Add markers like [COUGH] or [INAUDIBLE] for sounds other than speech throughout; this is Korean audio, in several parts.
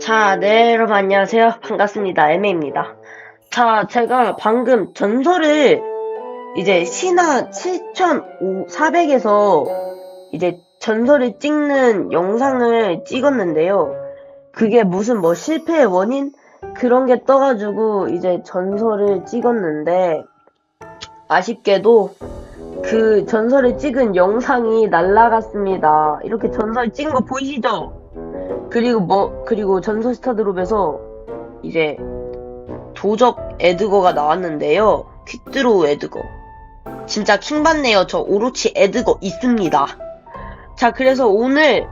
자, 네, 여러분 안녕하세요. 반갑습니다. 에메입니다. 자, 제가 방금 전설을 이제 신화 7400에서 이제 전설을 찍는 영상을 찍었는데요. 그게 무슨 뭐 실패의 원인? 그런 게 떠가지고 이제 전설을 찍었는데 아쉽게도 그 전설을 찍은 영상이 날라갔습니다. 이렇게 전설 찍은 거 보이시죠? 그리고 뭐 그리고 전설 스타드롭에서 이제 도적 에드거가 나왔는데요. 퀵드로우 에드거. 진짜 킹받네요. 저 오로치 에드거 있습니다. 자, 그래서 오늘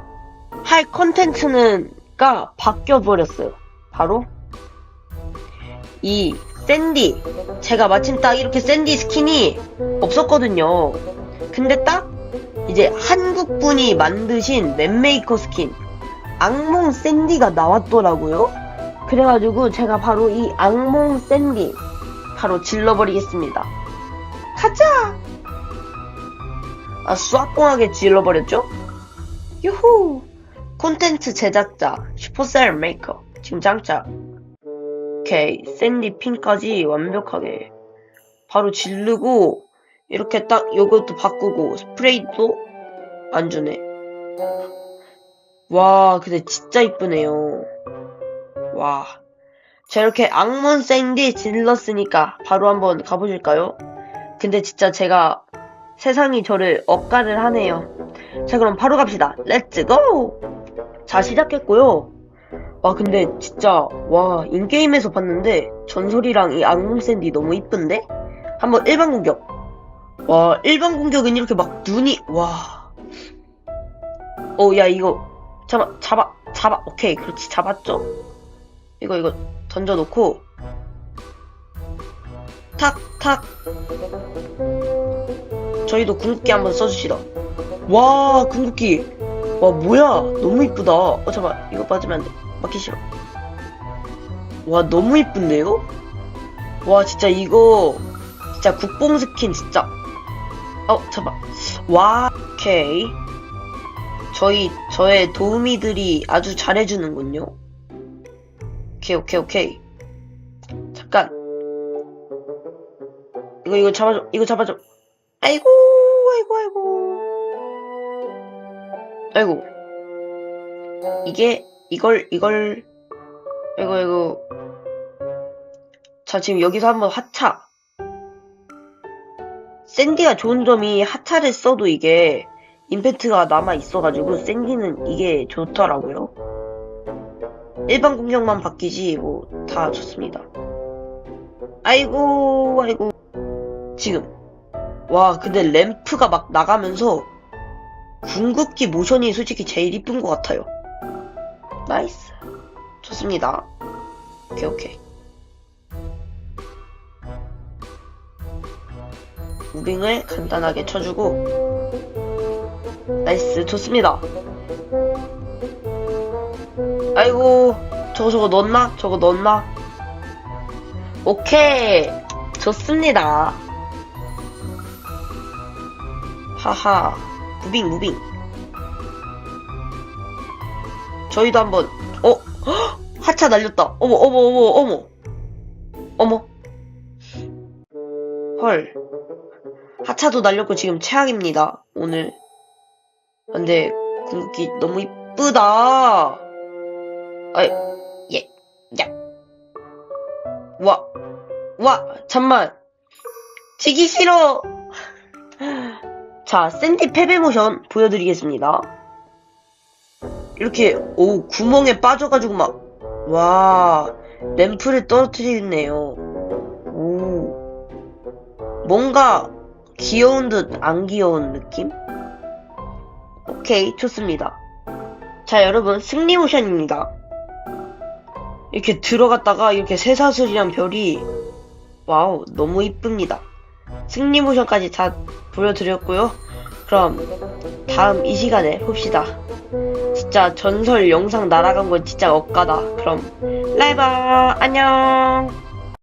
할 컨텐츠는가 바뀌어 버렸어요. 바로 이 샌디. 제가 마침 딱 이렇게 샌디 스킨이 없었거든요. 근데 딱 이제 한국 분이 만드신 맵메이커 스킨 악몽 샌디가 나왔더라고요. 그래가지고 제가 바로 이 악몽 샌디 바로 질러버리겠습니다. 가자! 아, 쏴뽕하게 질러버렸죠? 유후! 콘텐츠 제작자 슈퍼셀 메이커 지금 짱짱 오케이 샌디 핀까지 완벽하게 바로 질르고 이렇게 딱 요것도 바꾸고 스프레이도 안 주네 와, 근데 진짜 이쁘네요. 와. 자, 이렇게 악몬 샌디 질렀으니까 바로 한번 가보실까요? 근데 진짜 제가 세상이 저를 억가를 하네요. 자, 그럼 바로 갑시다. 렛츠 고! 자, 시작했고요. 와, 근데 진짜, 와, 인게임에서 봤는데 전설이랑 이 악몽 샌디 너무 이쁜데? 한번 일반 공격. 와, 일반 공격은 이렇게 막 눈이, 와. 어, 야, 이거 잡아, 잡아, 잡아. 오케이, 그렇지, 잡았죠? 이거, 이거 던져놓고, 탁, 탁. 저희도 궁극기 한번 써주시다. 와, 궁극기. 와, 뭐야. 너무 이쁘다. 어, 잠깐, 이거 빠지면 안 돼. 맞기 싫어. 와, 너무 이쁜데요? 와, 진짜 이거, 진짜 국뽕 스킨, 진짜. 어, 잠깐. 와, 오케이. 저희, 저의 도우미들이 아주 잘해주는군요. 오케이, 오케이, 오케이. 잠깐. 이거, 이거 잡아줘, 이거 잡아줘. 아이고, 아이고, 아이고. 아이고. 이게, 이걸, 이걸, 아이고, 아이고. 자, 지금 여기서 한번 하차. 샌디가 좋은 점이 하차를 써도 이게, 임팩트가 남아 있어가지고 샌디는 이게 좋더라고요. 일반 공격만 바뀌지 뭐 다 좋습니다. 아이고 아이고 지금 와 근데 램프가 막 나가면서 궁극기 모션이 솔직히 제일 이쁜 것 같아요. 나이스 좋습니다. 오케이 오케이 무빙을 간단하게 쳐주고 나이스 좋습니다 아이고 저거 저거 넣었나? 저거 넣었나? 오케이 좋습니다 하하 무빙 무빙 저희도 한번 어? 헉! [GASPS] 하차 날렸다 어머 어머 어머 어머 어머 헐 하차도 날렸고 지금 최악입니다 오늘 근데 궁극기 너무 이쁘다 아이, 예, 야. 와, 와, 잠만. 지기 싫어. 자, 샌디 패배 모션 보여드리겠습니다. 이렇게, 오, 구멍에 빠져가지고 막, 와, 램프를 떨어뜨리네요. 오. 뭔가 귀여운 듯 안 귀여운 느낌? 오케이, 좋습니다. 자, 여러분, 승리 모션입니다. 이렇게 들어갔다가 이렇게 쇠사슬이랑 별이 와우 너무 이쁩니다. 승리 모션까지 다 보여드렸고요. 그럼 다음 이 시간에 봅시다. 진짜 전설 영상 날아간 건 진짜 억까다. 그럼 라이바 안녕.